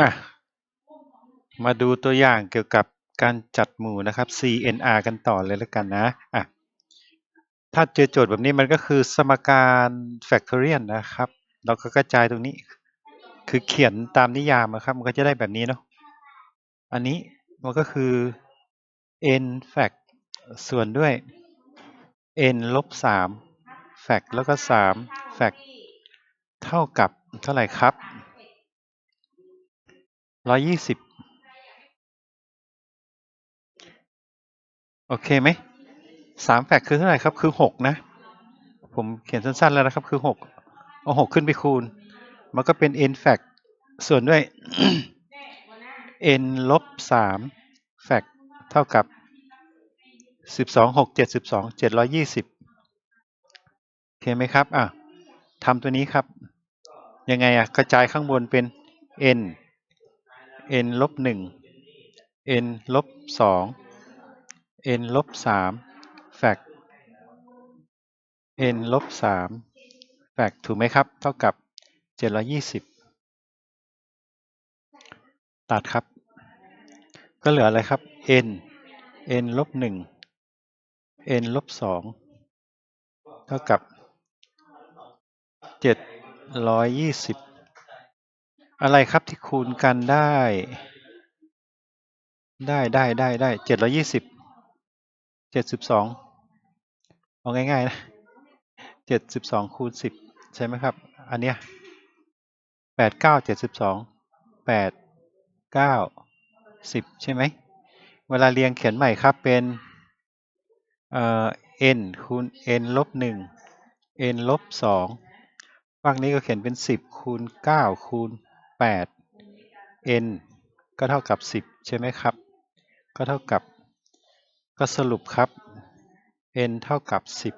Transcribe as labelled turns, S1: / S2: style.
S1: อะมาดูตัวอย่างเกี่ยวกับการจัดหมู่นะครับ CNR กันต่อเลยแล้วกันนะอะถ้าเจอโจทย์แบบนี้มันก็คือสมการ factorial นะครับ เราก็กระจายตรงนี้ คือเขียนตามนิยามนะครับ มันก็จะได้แบบนี้เนาะอันนี้มันก็คือ n fact ส่วนด้วย n ลบ3 fact แล้วก็3 fact เท่ากับเท่าไหร่ครับ ร้อยยี่สิบโอเคไหมสามแฟกคือเท่าไหร่ครับ คือหกนะ ผมเขียนสั้นๆแล้วนะครับ คือหกเอาหกขึ้นไปคูณ มันก็เป็น n แฟกส่วนด้วย n ลบสามแฟกเท่ากับสิบสองหกเจ็ดสิบสองเจ็ดร้อยี่สิบโอเคไหมครับ อะทำตัวนี้ครับ ยังไงอะ กระจายข้างบนเป็น n n ลบหนึ่ง n ลบสอง n ลบสามแฟก n ลบสามแฟกถูกไหมครับ เท่ากับเจ็ดร้อยี่สิบตัดครับ ก็เหลืออะไรครับ n n ลบหนึ่ง n ลบสองเท่ากับเจ็ดร้อยยี่สิบ อะไรครับที่คูณกันได้ ได้ได้ได้ได้เจ็ดร้อยี่สิบเจ็ดสิบสองเอาง่ายๆนะเจ็ดสิบสองคูณสิบใช่ไหมครับ อันเนี้ยแปดเก้าเจ็ดสิบสองแปดเก้าสิบใช่ไหม เวลาเรียงเขียนใหม่ครับเป็นเอ่อ n คูณ n ลบหนึ่ง n ลบสองฝั่งนี้ก็เขียนเป็นสิบคูณเก้าคูณ แปด n ก็เท่ากับสิบใช่ไหมครับ ก็เท่ากับ ก็สรุปครับ n เท่ากับสิบ